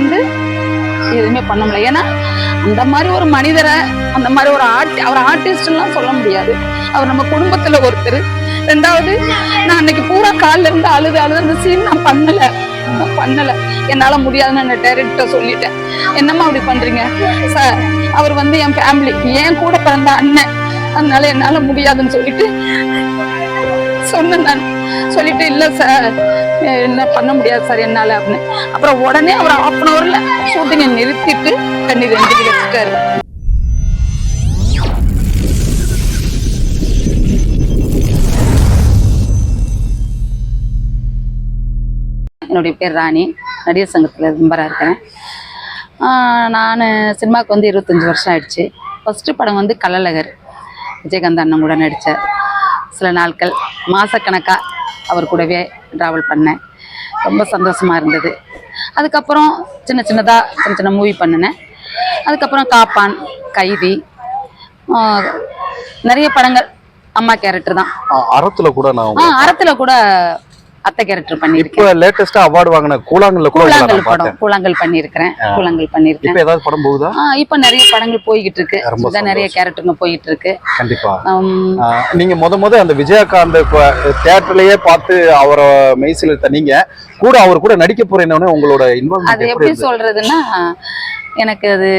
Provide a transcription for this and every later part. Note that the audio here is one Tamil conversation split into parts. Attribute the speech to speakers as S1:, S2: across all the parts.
S1: வந்து எதுவுமே பண்ண முடியல. ஏன்னா அந்த மாதிரி ஒரு மனிதரை அந்த மாதிரி ஒரு ஆர்ட் அவர் ஆர்டிஸ்ட்லாம் சொல்ல முடியாது. அவர் நம்ம குடும்பத்துல ஒருத்தர். ரெண்டாவது நான் அன்னைக்கு பூரா கால்ல இருந்து அழுது அழுது அந்த சீன் நான் பண்ணல. நான் பண்ணல. என்னால முடியாதுன்னு நான் டைரக்டர் சொல்லிட்டேன். என்னம்மா அப்படி பண்றீங்க? சார் அவர் வந்து என் ஃபேமிலி என் கூட பிறந்த அண்ணன். அதனால என்னால முடியாதுன்னு சொல்லிட்டு சொன்னேன் நான். சொல்லிட்டு இல்லை சார் என்ன பண்ண முடியாது சார் என்னால அப்படின்னு. அப்புறம் உடனே அவர் ஹாஃப் அன் ஹவர்ல ஷூட்டிங்கை நிறுத்திட்டு கண்ணீர் எழுதி வச்சுட்டாரு என்னுடைய பேர் ராணி. நடிகர் சங்கத்தில் மெம்பராக இருக்கிறேன் நான் சினிமாவுக்கு வந்து இருபத்தஞ்சி வருஷம் ஆயிடுச்சு. ஃபஸ்ட்டு படம் வந்து கள்ளழகர். விஜயகாந்த் அண்ணன் கூட நடித்தேன் சில நாட்கள். மாதக்கணக்காக அவர் கூடவே ட்ராவல் பண்ணேன். ரொம்ப சந்தோஷமாக இருந்தது. அதுக்கப்புறம் சின்ன சின்னதாக சின்ன சின்ன மூவி பண்ணினேன். அதுக்கப்புறம் காப்பான் கைதி நிறைய படங்கள். அம்மா கேரக்டர் தான்.
S2: அறத்துல கூட நான்
S1: அறத்துல கூட அத்தை கேரக்டர் பண்ணியிருக்கேன்.
S2: இப்ப லேட்டஸ்டா அவார்டு வாங்கின கூழாங்கல்ல
S1: கூழாங்கல் படம் கூழாங்கல் பண்ணியிருக்கிறேன் கூழாங்கல் பண்ணியிருக்கேன்.
S2: இப்ப ஏதாவது படம் போகுதா?
S1: இப்ப நிறைய படங்கள் போய்கிட்டு இருக்கு இதான் நிறைய கேரக்டருங்க போயிட்டு இருக்கு
S2: கண்டிப்பா. நீங்க முத முத அந்த விஜயகாந்த் தியேட்டர்லயே பார்த்து அவரை மெய்சில நீங்க கூட அவர் கூட நடிக்க போறேன்னு உங்களோட
S1: அது
S2: இன்வால்மெண்ட் எப்படி
S1: சொல்றதுன்னா எனக்கு அது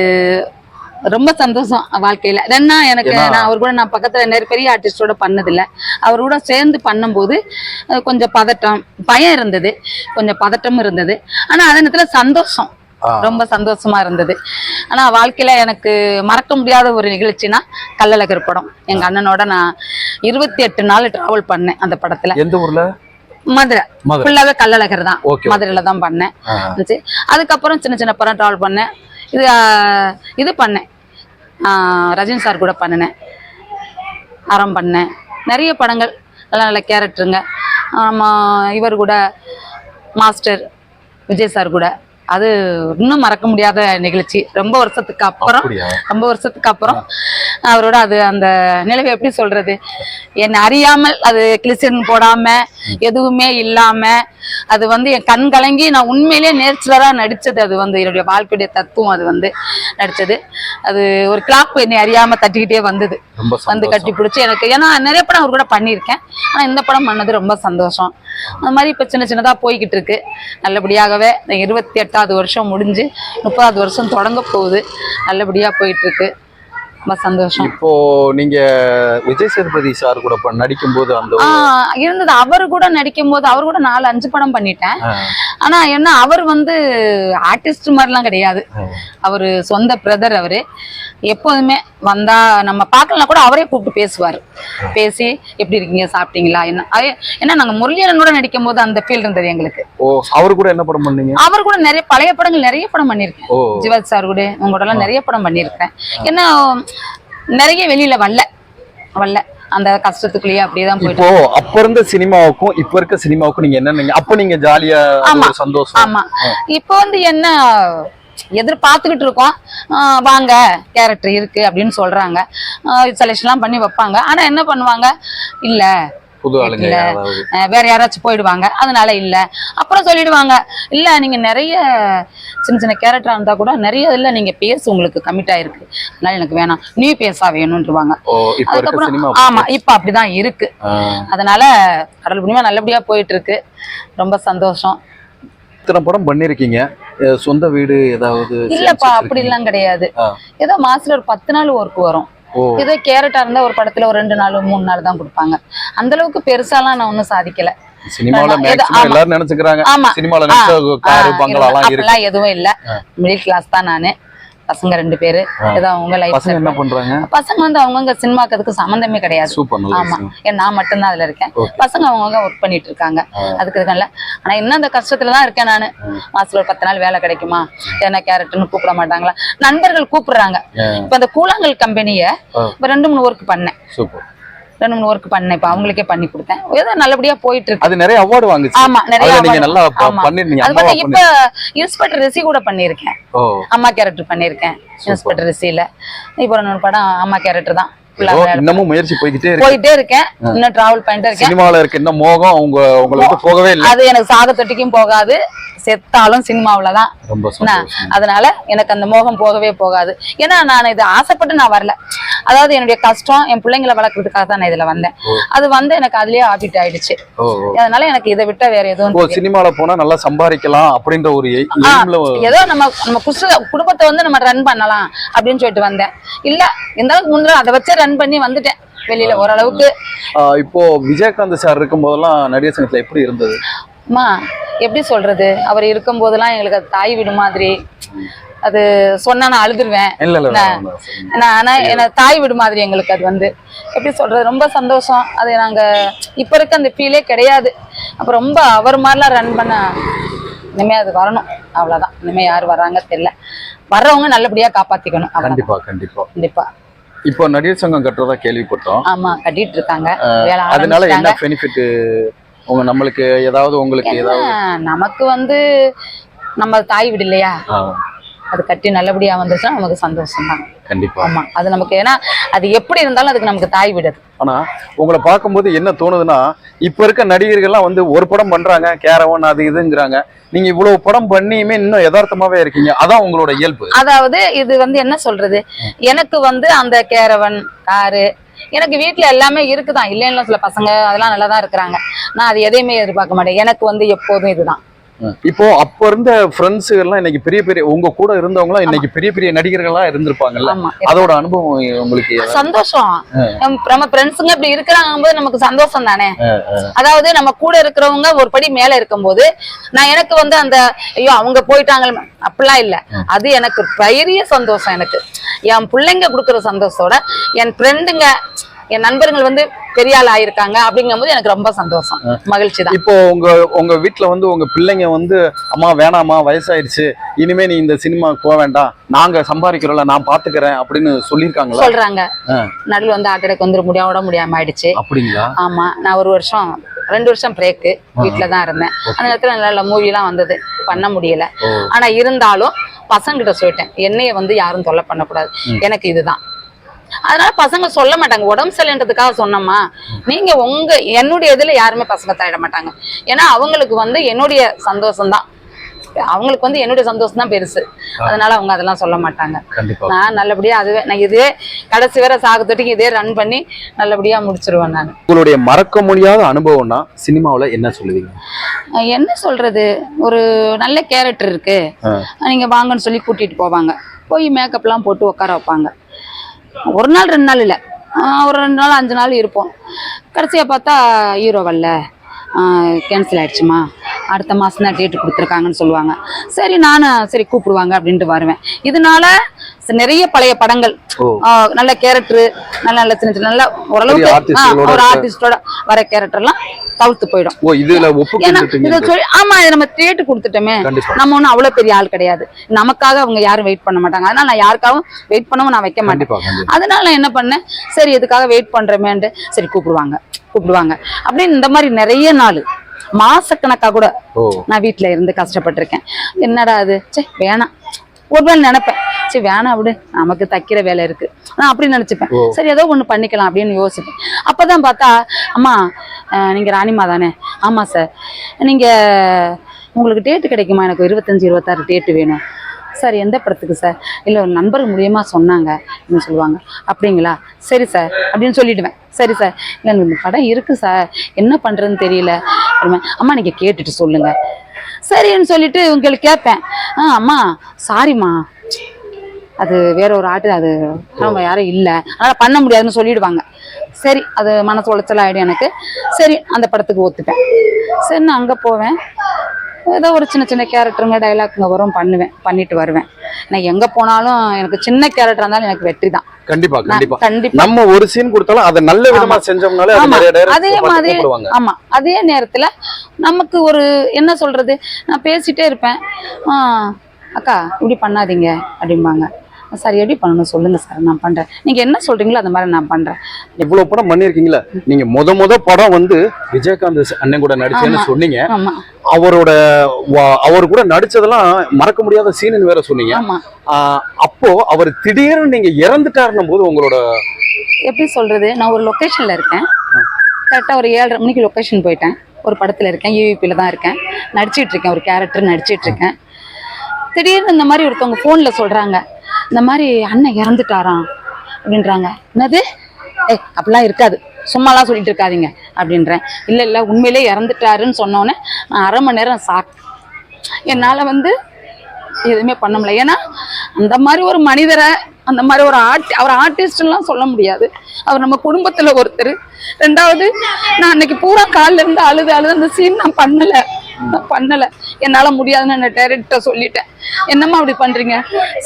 S1: ரொம்ப சந்தோஷம் வாழ்க்கையில. ஏன்னா எனக்கு நான் அவர் கூட நான் பக்கத்துல நிறைய பெரிய ஆர்டிஸ்டோட பண்ணதில்ல. அவர் கூட சேர்ந்து பண்ணும்போது கொஞ்சம் பதட்டம் பயம் இருந்தது. கொஞ்சம் பதட்டம் இருந்தது. ஆனா அதே நேரத்துல சந்தோஷம். ரொம்ப சந்தோஷமா இருந்தது. ஆனா வாழ்க்கையில எனக்கு மறக்க முடியாத ஒரு நிகழ்ச்சினா கள்ளழகர் படம். எங்க அண்ணனோட நான் இருபத்தி எட்டு நாள் டிராவல் பண்ணேன் அந்த படத்துல.
S2: எந்த ஊர்ல?
S1: மதுரை. ஃபுல்லாவே கள்ளழகர் தான். மதுரையில தான் பண்ணேன். அதுக்கப்புறம் சின்ன சின்ன படம் ட்ராவல் பண்ணேன். இது இது பண்ணேன். ரஜினி சார் கூட பண்ணினேன். அறம் பண்ணேன். நிறைய படங்கள் நல்ல நல்ல கேரக்டருங்க நம்ம இவர் கூட மாஸ்டர் விஜய் சார் கூட. அது இன்னும் மறக்க முடியாத நிகழ்ச்சி. ரொம்ப வருஷத்துக்கு அப்புறம் ரொம்ப வருஷத்துக்கு அப்புறம் அவரோட அது அந்த நிலைவை எப்படி சொல்றது? என்னை அறியாமல் அது கிளிசன் போடாம எதுவுமே இல்லாம அது வந்து என் கண் கலங்கி நான் உண்மையிலேயே நேச்சுரலா நடிச்சது. அது வந்து என்னுடைய வாழ்க்கையுடைய தத்துவம் அது வந்து நடிச்சது. அது ஒரு கிளாப் என்னை அறியாம தட்டிக்கிட்டே வந்தது. வந்து கட்டி பிடிச்சி எனக்கு ஏன்னா நிறைய படம் அவர் கூட பண்ணியிருக்கேன். ஆனா இந்த படம் பண்ணது ரொம்ப சந்தோஷம். அந்த மாதிரி இப்போ சின்ன சின்னதா போய்கிட்டு இருக்கு. நல்லபடியாகவே இருபத்தி எட்டாவது வருஷம் முடிஞ்சு முப்பதாவது வருஷம் தொடங்க போகுது. நல்லபடியா போயிட்டுருக்கு ரொம்ப சந்தோஷம்.
S2: இப்போ நீங்க விஜய் சேதுபதி சார் கூட இப்ப நடிக்கும்போது அந்த
S1: இருந்தது. அவர் கூட நடிக்கும் போது அவர் கூட நாலு அஞ்சு படம் பண்ணிட்டேன். ஆனா என்ன அவர் வந்து ஆர்டிஸ்ட் மாதிரிலாம் கிடையாது. அவரு சொந்த பிரதர் அவரு. எப்போதுமே வந்தா நம்ம பார்க்கலாம் கூட அவரே கூப்பிட்டு பேசுவார். பேசி எப்படி இருக்கீங்க? சாப்பிட்டீங்களா? என்ன? ஏன்னா நாங்க முரளியரன் கூட நடிக்கும் போது அந்த ஃபீல் இருந்தது எங்களுக்கு.
S2: ஓ அவர் கூட என்ன படம் பண்ணீங்க?
S1: அவர் கூட நிறைய பழைய படங்கள் நிறைய படம் பண்ணியிருக்கேன்.
S2: ஓ.
S1: ஜிவாஜ் சார் கூட உங்க கூட எல்லாம் நிறைய படம் பண்ணியிருக்கேன். ஏன்னா நிறைய வெளியில வரல. வரல. அந்த கஷ்டத்துக்குள்ளேயே அப்படியே தான்
S2: இப்போ அப்ப இருந்த சினிமாவுக்கும் இப்ப இருக்க சினிமாவுக்கும் நீங்க என்ன அப்ப நீங்க ஜாலியா
S1: ஆமா.
S2: சந்தோஷம்.
S1: ஆமா. இப்போ வந்து என்ன எதிர்பார்த்துக்கிட்டு இருக்கோம். வாங்க கேரக்டர் இருக்கு அப்படின்னு சொல்றாங்க. செலெக்ஷன்லாம் பண்ணி வைப்பாங்க. ஆனா என்ன பண்ணுவாங்க? இல்ல
S2: புது ஆளுங்க
S1: வேற யாராச்சும் போயிடுவாங்க. அதனால இல்ல. அப்புறம் சொல்லிடுவாங்க இல்ல நீங்க நிறைய சின்ன சின்ன கேரக்டரா இருந்தா கூட நிறைய இல்ல நீங்க பேசு உங்களுக்கு கமிட் ஆயிருக்கு. அதனால எனக்கு வேணாம். நீ பேசா வேணும்ன்றவாங்க.
S2: இருக்க
S1: அதுக்கப்புறம் ஆமா இப்ப அப்படிதான் இருக்கு. அதனால கடல் புண்ணியமா நல்லபடியா போயிட்டு இருக்கு ரொம்ப சந்தோஷம்.
S2: இத்தனை படம் பண்ணிருக்கீங்க. சொந்த வீடு ஏதாவது
S1: இல்லப்பா அப்படி எல்லாம் கிடையாது. ஏதோ மாசத்துல ஒரு பத்து நாள் ஒர்க் வரும். இதே கேரட்டா இருந்தா ஒரு படத்துல ஒரு ரெண்டு நாள் மூணு நாள் தான் கொடுப்பாங்க. அந்த அளவுக்கு பெருசாலாம் நான் ஒன்றும் சாதிக்கல.
S2: சினிமால மேக்ஸிமம். எல்லாரும் நினைச்சுக்கிறாங்க. சினிமால நினைச்ச காரு பங்களாலாம்
S1: எதுவும் இல்ல. மிடில் கிளாஸ் தான் நானு. பசங்க ரெண்டு பேரு. ஏதோ அவங்க
S2: பசங்க என்ன
S1: லைஃப்
S2: பண்றாங்க?
S1: பசங்க வந்து அவங்கவுங்க சினிமாக்கு அதுக்கு சம்மந்தமே கிடையாது. ஆமா. ஏன் நான் மட்டும்தான் அதுல இருக்கேன். பசங்க அவங்கவுங்க ஒர்க் பண்ணிட்டு இருக்காங்க. அதுக்கு இருக்கல ஆனா என்ன அந்த கஷ்டத்துல தான் இருக்கேன் நானு. மாசத்துல ஒரு பத்து நாள் வேலை கிடைக்குமா? என்ன கேரக்டர்னு கூப்பிட மாட்டாங்களா? நண்பர்கள் கூப்பிடுறாங்க. இப்ப அந்த கூழாங்கல் கம்பெனிய. இப்ப ரெண்டு மூணு ஒர்க் பண்ணேன். ரெண்டு மூணு ஒர்க் பண்ணேன். இப்ப அவங்களுக்கே பண்ணி கொடுத்தேன். ஏதோ நல்லபடியா போயிட்டு இருக்கு.
S2: அது நிறைய அவார்டு வாங்குச்சு.
S1: ஆமா நிறைய
S2: நீங்க. நல்லா. பண்ணிருந்தீங்க
S1: அது
S2: அம்மாவா
S1: பார்த்தா இப்ப இன்ஸ்பெக்டர் ரிசி கூட பண்ணியிருக்கேன்.
S2: ஓ.
S1: அம்மா கேரக்டர் பண்ணியிருக்கேன். இன்ஸ்பெக்டர் ரிசியில இப்போ இன்னொரு படம் அம்மா கேரக்டர் தான்.
S2: இன்னமும் முயற்சி போய்கிட்டே இருக்கு.
S1: போயிட்டே இருக்கேன். இன்னும் டிராவல் பண்ணிட்டே இருக்கேன்.
S2: சினிமால இருக்க என்ன மோகம் உங்க உங்களை விட்டு போகவே இல்லை.
S1: அது எனக்கு சாக தொட்டிக்கும் போகாது. செத்தாலும் சினிமாவுல தான்.
S2: ரொம்ப
S1: அதனால எனக்கு அந்த மோகம் போகவே போகாது. ஏன்னா நான் இது ஆசைப்பட்டு நான் வரல. அதாவது என்னுடைய கஷ்டம் என் பிள்ளைங்களை வளர்க்கறதுக்காக தான் நான் இதுல வந்தேன். அது வந்து எனக்கு அதுலயே ஆபிட் ஆயிடுச்சு. அதனால எனக்கு இதை விட்டா வேற எதுவும்
S2: சினிமால போனா நல்லா சம்பாதிக்கலாம் அப்படின்ற ஒரு
S1: ஏதோ நம்ம நம்ம குடும்பத்தை வந்து நம்ம ரன் பண்ணலாம் அப்படின்னு சொல்லிட்டு வந்தேன். இல்ல இருந்தாலும் முன்னாடி அதை வச்சே ரன் பண்ணி வந்துட்டேன். வெளியில ஓரளவுக்கு.
S2: இப்போ விஜயகாந்த் சார் இருக்கும் போதெல்லாம் நடிகர் சங்கத்துல எப்படி இருந்தது?
S1: அம்மா எப்படி சொல்றது? அவர் இருக்கும் போதெல்லாம் எங்களுக்கு அது தாய் வீடு மாதிரி. அது சொன்னா நான் அழுதுருவேன். நான் ஆனா என்ன தாய் வீடு மாதிரி எங்களுக்கு அது வந்து. எப்படி சொல்றது? ரொம்ப சந்தோஷம். அது நாங்க இப்ப இருக்க அந்த ஃபீலே கிடையாது. அப்ப ரொம்ப அவர் மாதிரிலாம் ரன் பண்ண இனிமே அது வரணும். அவ்வளவுதான். இனிமே யார் வர்றாங்க தெரியல. வர்றவங்க நல்லபடியா காப்பாத்திக்கணும்.
S2: கண்டிப்பா கண்டிப்பா.
S1: கண்டிப்பா.
S2: இப்போ நடிகர் சங்கம் கட்டுறதா கேள்விப்பட்டோம்.
S1: ஆமா கட்டிட்டு இருக்காங்க
S2: அதனால என்ன பெனிஃபிட் உங்க நம்மளுக்கு ஏதாவது உங்களுக்கு ஏதாவது?
S1: நமக்கு வந்து நம்ம தாய் வீடு இல்லையா? அது கட்டி நல்லபடியா வந்துருச்சுன்னா நமக்கு சந்தோஷம் தான்
S2: கண்டிப்பா.
S1: ஆமா. அது நமக்கு ஏன்னா அது எப்படி இருந்தாலும் அதுக்கு நமக்கு தாய் வீடு அது.
S2: ஆனா உங்களை பார்க்கும்போது என்ன தோணுதுன்னா இப்ப இருக்க நடிகர்கள்லாம் வந்து ஒரு படம் பண்றாங்க கேரவன் அது இதுங்கிறாங்க. நீங்க இவ்வளவு படம் பண்ணியுமே இன்னும் யதார்த்தமாவே இருக்கீங்க. அதான் உங்களோட இயல்பு.
S1: அதாவது இது வந்து என்ன சொல்றது? எனக்கு வந்து அந்த கேரவன் காரு எனக்கு வீட்ல எல்லாமே இருக்குதான். இல்லைன்னு சில பசங்க அதெல்லாம் நல்லா தான் இருக்கிறாங்க. நான் அது எதையுமே எதிர்பார்க்க மாட்டேன். எனக்கு வந்து எப்போதும் இதுதான்.
S2: இப்போ அப்ப இருந்த ஃப்ரெண்ட்ஸ் எல்லாம் இன்னைக்கு பெரிய பெரிய உங்க கூட இருந்தவங்க இன்னைக்கு பெரிய பெரிய நடிகர்களா இருந்திருப்பாங்கல்ல? அதோட அனுபவம் உங்களுக்கு
S1: சந்தோஷம். நம்ம- நம்ம ஃப்ரெண்ட்ஸுங்க இப்படி இருக்கிறாங்க போது நமக்கு சந்தோஷம் தானே? அதாவது நம்ம கூட இருக்கிறவங்க ஒரு படி மேல இருக்கும்போது நான் எனக்கு வந்து அந்த ஐயோ அவங்க போயிட்டாங்க அப்படிலாம் இல்ல. அது எனக்கு பெரிய சந்தோஷம் எனக்கு. என் பிள்ளைங்க கொடுக்குற சந்தோஷத்தோட என் ஃப்ரெண்டுங்க என் நண்பர்கள் வந்து பெரிய ஆள் ஆயிருக்காங்க அப்படிங்கும்போது எனக்கு ரொம்ப சந்தோஷம். மகிழ்ச்சி தான்
S2: இப்போ உங்க உங்க வீட்ல வந்து உங்க பிள்ளைங்க வந்து அம்மா வேணாம்மா வயசாயிடுச்சு. இனிமே நீ இந்த சினிமாக்கு போக வேண்டாம். நாங்க சம்பாதிக்கிறோம்ல நான் பாத்துக்கிறேன் அப்படின்னு சொல்லியிருக்காங்களா?
S1: சொல்றாங்க. நடுவில் வந்து ஆட்டடைக்கு வந்து முடியாம முடியாம ஆயிடுச்சு.
S2: அப்படிங்களா?
S1: ஆமா. நான் ஒரு வருஷம் ரெண்டு வருஷம் பிரேக்கு வீட்டில தான் இருந்தேன். அந்த நேரத்துல நல்ல நல்ல மூவிலாம் வந்தது. பண்ண முடியல. ஆனா இருந்தாலும் பசங்கிட்ட சொல்லிட்டேன் என்னைய வந்து யாரும் தொல்லை பண்ணக்கூடாது. எனக்கு இதுதான். அதனால பசங்க சொல்ல மாட்டாங்க. உடம்பு சரியில்லைன்றதுக்காக சொன்னோமா நீங்க உங்க என்னுடைய இதுல யாருமே பசங்க தயிட மாட்டாங்க. ஏன்னா அவங்களுக்கு வந்து என்னுடைய சந்தோஷம் தான் அவங்களுக்கு வந்து என்னுடைய சந்தோஷம் தான் பெருசு அதனால அவங்க அதெல்லாம் சொல்ல மாட்டாங்க. நான் நல்லபடியா அதுவே நான் இதுவே கடைசி வரை சாகு தொட்டிக்கு இதே ரன் பண்ணி நல்லபடியா முடிச்சிருவேன் நான்.
S2: உங்களுடைய மறக்க முடியாத அனுபவம்னா சினிமாவுல என்ன சொல்லுவீங்க?
S1: என்ன சொல்றது? ஒரு நல்ல கேரக்டர் இருக்கு. நீங்க வாங்கன்னு சொல்லி கூட்டிட்டு போவாங்க. போய் மேக்கப்லாம் போட்டு உட்கார வைப்பாங்க. ஒரு நாள் ரெண்டு நாள் இல்லை. ஒரு ரெண்டு நாள் அஞ்சு நாள் இருப்போம். கடைசியாக பார்த்தா ஹீரோ வரல. கேன்சல் ஆயிடுச்சுமா. அடுத்த மாதம் தான் டேட்டு கொடுத்துருக்காங்கன்னு சொல்லுவாங்க. சரி நானும் சரி கூப்பிடுவாங்க அப்படின்ட்டு வருவேன். இதனால நிறைய பழைய படங்கள். நல்ல கேரக்டர் நல்ல நல்ல சின்ன சின்ன நல்ல ஓரளவுக்கு ஒரு ஆர்டிஸ்டோட வர கேரக்டர்லாம் தவிர்த்து போயிடும். ஆமா இதை நம்ம தேட்டு கொடுத்துட்டோமே. நம்ம ஒன்றும் அவ்வளோ பெரிய ஆள் கிடையாது. நமக்காக அவங்க யாரும் வெயிட் பண்ண மாட்டாங்க. அதனால நான் யாருக்காகவும் வெயிட் பண்ணவும் நான் வைக்க மாட்டேன். அதனால நான் என்ன பண்ணேன்? சரி எதுக்காக வெயிட் பண்றமேன்ட்டு சரி கூப்பிடுவாங்க. கூப்பிடுவாங்க. அப்படின்னு இந்த மாதிரி நிறைய நாள் மாசக்கணக்கா கூட நான் வீட்ல இருந்து கஷ்டப்பட்டிருக்கேன். என்னடா அது சே வேணாம். ஒரு வேளை நினைப்பேன். சரி வேணாம் விடு. நமக்கு தைக்கிற வேலை இருக்கு. நான் அப்படி நினைச்சுப்பேன். சரி ஏதோ ஒண்ணு பண்ணிக்கலாம் அப்படின்னு யோசிப்பேன். அப்பதான் பார்த்தா அம்மா அஹ், நீங்க ராணிமா தானே? ஆமா சார் நீங்க உங்களுக்கு டேட்டு கிடைக்குமா? எனக்கு இருபத்தஞ்சு இருபத்தாறு டேட்டு வேணும். சார் எந்த படத்துக்கு சார் இல்லை ஒரு நண்பர் மூலியமா சொன்னாங்க அப்படின்னு சொல்லுவாங்க. அப்படிங்களா? சரி சார் அப்படின்னு சொல்லிடுவேன். சரி சார் இல்லை இந்த படம் இருக்கு சார் என்ன பண்றதுன்னு தெரியல. அம்மா நீங்க கேட்டுட்டு சொல்லுங்க. சரின்னு சொல்லிட்டு உங்களுக்கு கேட்பேன். ஆ அம்மா சாரிம்மா அது வேற ஒரு ஆட்டு அது நம்ம யாரும் இல்லை. அதனால் பண்ண முடியாதுன்னு சொல்லிடுவாங்க. சரி அது மனசு உளைச்சல் ஆகிடும் எனக்கு. சரி அந்த படத்துக்கு ஒத்துப்பேன். சரி நான் அங்கே போவேன். ஏதோ ஒரு சின்ன சின்ன கேரக்டருங்க டைலாக்குங்க வரும் பண்ணுவேன் பண்ணிட்டு வருவேன். நான் எங்கே போனாலும் எனக்கு சின்ன கேரக்டராக இருந்தாலும் எனக்கு வெற்றி தான்
S2: கண்டிப்பா கண்டிப்பா.
S1: கண்டிப்பா.
S2: நம்ம ஒரு சீன் கொடுத்தாலும் அதை நல்ல விதமா செஞ்சோம்னாலே அது
S1: மாதிரி ஆமா. அதே நேரத்துல நமக்கு ஒரு என்ன சொல்றது? நான் பேசிட்டே இருப்பேன். அக்கா இப்படி பண்ணாதீங்க அப்படிம்பாங்க. சார் எப்படி பண்ணணும்? சொல்லுங்க சார். நான் பண்றேன். நீங்க என்ன சொல்றீங்களோ அந்த மாதிரி நான் பண்றேன்.
S2: இவ்வளவு படம் பண்ணிருக்கீங்களா நீங்க முத முத படம் வந்து விஜயகாந்த் அண்ணன் கூட நடிச்சேன்னு. சொன்னீங்க. அவரோட அவர் கூட நடிச்சதெல்லாம் மறக்க முடியாத சீன் வேற சொன்னீங்க. அப்போ அவர் திடீர்னு நீங்க இறந்துட்டாருன்னும் போது உங்களோட
S1: எப்படி சொல்றது? நான் ஒரு லொக்கேஷன்ல இருக்கேன். கரெக்டாக ஒரு ஏழரை மணிக்கு லொக்கேஷன் போயிட்டேன். ஒரு படத்தில் இருக்கேன். யூவிபியில் தான் இருக்கேன். நடிச்சிட்டு இருக்கேன். ஒரு கேரக்டர் நடிச்சிட்டு இருக்கேன். திடீர்னு இந்த மாதிரி ஒருத்தவங்க ஃபோனில் சொல்கிறாங்க இந்த மாதிரி அண்ணன் இறந்துட்டாராம் அப்படின்றாங்க. என்னது? ஏய் அப்படிலாம் இருக்காது. சும்மாலாம் சொல்லிட்டு இருக்காதீங்க அப்படின்றேன். இல்லை இல்லை உண்மையிலே இறந்துட்டாருன்னு சொன்னோன்னே நான் அரை மணி நேரம் சாக் என்னால் வந்து எதுவுமே பண்ண முடியல. ஏன்னா அந்த மாதிரி ஒரு மனிதரை அந்த மாதிரி ஒரு ஆர்ட் அவர் ஆர்டிஸ்ட்லாம் சொல்ல முடியாது. அவர் நம்ம குடும்பத்தில் ஒருத்தர். ரெண்டாவது நான் அன்னைக்கு பூரா காலில் இருந்து அழுது அழுது அந்த சீன் நான் பண்ணலை. நான் பண்ணலை. என்னால் முடியாதுன்னு நான் டைரக்டர் சொல்லிட்டேன். என்னம்மா அப்படி பண்றீங்க?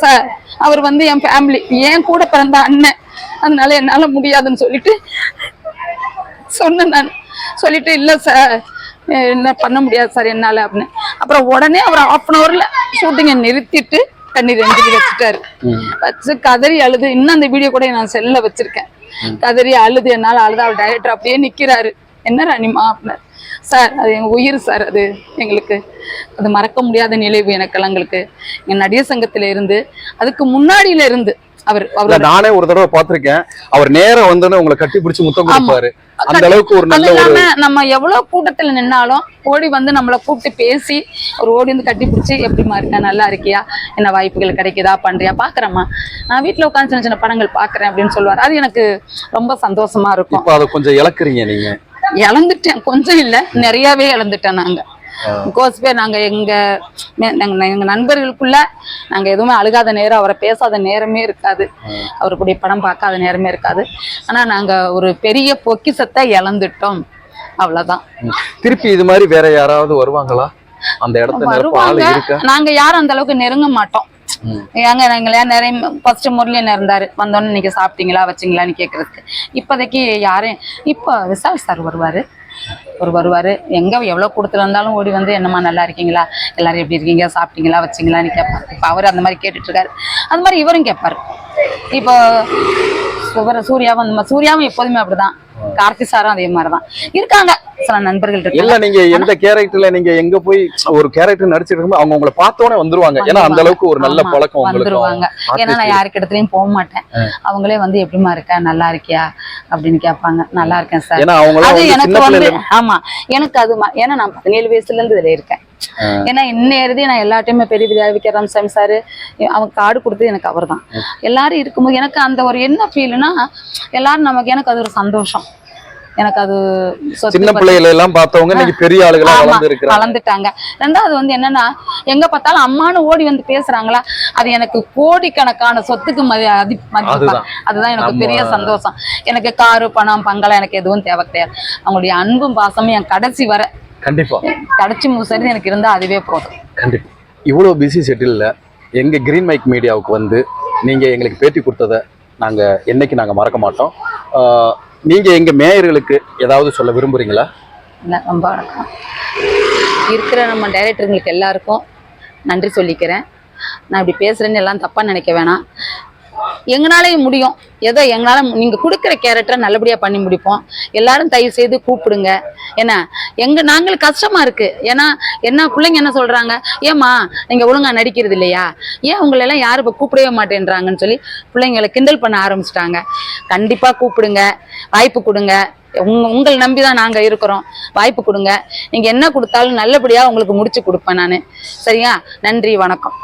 S1: சார் அவர் வந்து என் ஃபேமிலி என் கூட பிறந்த அண்ணன். அதனால என்னால முடியாதுன்னு சொல்லிட்டு சொன்னேன் நான். சொல்லிட்டு இல்லை சார் என்ன பண்ண முடியாது சார் என்னால அப்படின்னு. அப்புறம் உடனே அவர் ஆஃப் அன் ஹவர்ல ஷூட்டிங்கை நிறுத்திட்டு தண்ணி ரெஞ்சுக்கு வச்சுட்டாரு. வச்சு கதறி அழுது. இன்னும் அந்த வீடியோ கூட நான் செல்ல வச்சிருக்கேன். கதறி அழுது. என்னால அழுது அவர் டைரக்டர் அப்படியே நிக்கிறாரு. என்ன ராணிமா அப்படின்னாரு. சார் அது எங்க உயிர் சார் அது எங்களுக்கு. அது மறக்க முடியாத நினைவு எனக்கெல்லாம் எங்களுக்கு. எங்க நடிகர் சங்கத்துல இருந்து அதுக்கு முன்னாடியில இருந்து அவர் அவர்
S2: நானே ஒரு தடவை பார்த்திருக்கேன். அவர் நேரா வந்தோடனே உங்களை கட்டி பிடிச்சு முத்தம் கொடுப்பாரு. அந்த அளவுக்கு ஒரு நல்ல ஒரு
S1: நம்ம எவ்வளவு கூட்டத்துல நின்னாலும் ஓடி வந்து நம்மள கூப்பிட்டு பேசி ஒரு ஓடி வந்து கட்டி பிடிச்சி எப்படிமா இருக்க? நல்லா இருக்கியா? என்ன வாய்ப்புகள் கிடைக்குதா? பண்றியா? பாக்குறேம்மா. நான் வீட்டுல உட்காந்து சின்ன சின்ன படங்கள் பாக்குறேன் அப்படின்னு சொல்லுவாரு. அது எனக்கு ரொம்ப சந்தோஷமா இருக்கும்.
S2: அதை கொஞ்சம் இழக்குறீங்க நீங்க.
S1: இழந்துட்டேன். கொஞ்சம் இல்ல நிறையவே இழந்துட்டேன் நாங்க. கோஸ் பேர் நாங்க எங்க நண்பர்களுக்குள்ள நாங்க எதுவுமே அழுகாத நேரம் அவரை பேசாத நேரமே இருக்காது. அவருடைய படம் பார்க்காத நேரமே இருக்காது. ஆனா நாங்க ஒரு பெரிய பொக்கிஷத்தை இழந்துட்டோம். அவ்வளவுதான்.
S2: திருப்பி இது மாதிரி வேற யாராவது வருவாங்களா? அந்த இடத்த நிரப்ப ஆளு
S1: வருவாங்க
S2: இருக்கா?
S1: நாங்க யாரும் அந்த அளவுக்கு நெருங்க மாட்டோம். ஏங்க நாங்களே நிறைய ஃபர்ஸ்ட் முரளியன் இருந்தாரு. வந்தோன்னு நீங்க சாப்பிட்டீங்களா? வச்சிங்களான்னு கேட்கறதுக்கு இப்போதைக்கு யாரும் இப்போ விசால் சார் வருவாரு. அவர் வருவாரு. எங்க எவ்வளவு கொடுத்துருந்தாலும் ஓடி வந்து என்னம்மா நல்லா இருக்கீங்களா? எல்லாரும் எப்படி இருக்கீங்க? சாப்பிட்டீங்களா? வச்சிங்களான்னு கேட்பாரு இப்போ அவர் அந்த மாதிரி கேட்டுட்டு இருக்காரு அந்த மாதிரி இவரும் கேட்பாரு இப்போ இவர் சூர்யாவும் அந்த மாதிரி சூர்யாவும் எப்போதுமே அப்படிதான். கார்த்தி சாரும் அதே மாதிரிதான். இருக்காங்க. சில நண்பர்கள்
S2: இல்ல நீங்க எந்த கேரக்டர்ல நீங்க எங்க போய் ஒரு கேரக்டர் நடிச்சிட்டு இருக்கும்போது அவங்க உங்களை பார்த்தோன்னே வந்துருவாங்க. ஏன்னா அந்த அளவுக்கு ஒரு நல்ல பழக்கம்
S1: வந்துருவாங்க. ஏன்னா நான் யாருக்கு இடத்துலயும் போக மாட்டேன். அவங்களே வந்து எப்படிமா இருக்க? நல்லா இருக்கியா? அப்படின்னு கேட்பாங்க. நல்லா இருக்கேன் சார்.
S2: ஏன்னா அவங்க
S1: அது
S2: வந்து
S1: எனக்கு வந்து ஆமா எனக்கு அது ம- ஏன்னா நான் பதினேழு வயசுல இருந்து இதுல இருக்கேன். ஏன்னா இன்னும் நான் எல்லாட்டையுமே பெரிய பெரிய வி ராமசாமி சாரு அவங்க கார்டு கொடுத்தது எனக்கு அவர்தான். எல்லாரும் இருக்கும்போது எனக்கு அந்த ஒரு என்ன ஃபீல்னா எல்லாரும் நமக்கு எனக்கு அது ஒரு சந்தோஷம். எனக்கு அது
S2: சின்ன பிள்ளைகளை எல்லாம் பார்த்தவங்க பெரிய ஆளுகளா வளர்ந்து
S1: வளர்ந்துட்டாங்க. ரெண்டாவது வந்து என்னன்னா எங்க பார்த்தாலும் அம்மானு ஓடி வந்து பேசுறாங்களா அது எனக்கு கோடிக்கணக்கான சொத்துக்கு மதி
S2: அதுதான்.
S1: எனக்கு பெரிய சந்தோஷம். எனக்கு காரு பணம் பங்களம் எனக்கு எதுவும் தேவை கிடையாது. அவங்களுடைய அன்பும் பாசமும் என் கடைசி வர
S2: கண்டிப்பா.
S1: கடைசி முசரி எனக்கு இருந்தா அதுவே போதும்.
S2: கண்டிப்பா. இவ்வளவு பிஸி செட்டில்ல எங்க கிரீன் மைக் மீடியாவுக்கு வந்து நீங்க எங்களுக்கு பேட்டி கொடுத்ததை நாங்க என்னைக்கு நாங்க மறக்க மாட்டோம். நீங்க எங்க மேயர்களுக்கு ஏதாவது சொல்ல விரும்புறீங்களா?
S1: ரொம்ப வணக்கம். இருக்கிற நம்ம டைரக்டருங்களுக்கு எல்லாருக்கும் நன்றி சொல்லிக்கிறேன். நான் இப்படி பேசுறேன்னு எல்லாம் தப்பா நினைக்க வேணாம். எங்களாலேயும் முடியும். ஏதோ எங்களால் நீங்கள் கொடுக்குற கேரக்டரை நல்லபடியாக பண்ணி முடிப்போம். எல்லாரும் தயவு செய்து கூப்பிடுங்க. ஏன்னா எங்கள் நாங்களுக்கு கஷ்டமாக இருக்குது ஏன்னா என்ன பிள்ளைங்க என்ன சொல்கிறாங்க ஏம்மா நீங்கள் ஒழுங்காக நடிக்கிறது இல்லையா? ஏன் உங்களை எல்லாம் யாரும் இப்போ கூப்பிடவே மாட்டேன்றாங்கன்னு சொல்லி பிள்ளைங்களை கிண்டல் பண்ண ஆரம்பிச்சிட்டாங்க. கண்டிப்பாக கூப்பிடுங்க. வாய்ப்பு கொடுங்க. உங்க உங்களை நம்பி தான் நாங்கள் இருக்கிறோம். வாய்ப்பு கொடுங்க. நீங்கள் என்ன கொடுத்தாலும் நல்லபடியாக உங்களுக்கு முடிச்சு கொடுப்பேன் நான். சரியா? நன்றி வணக்கம்.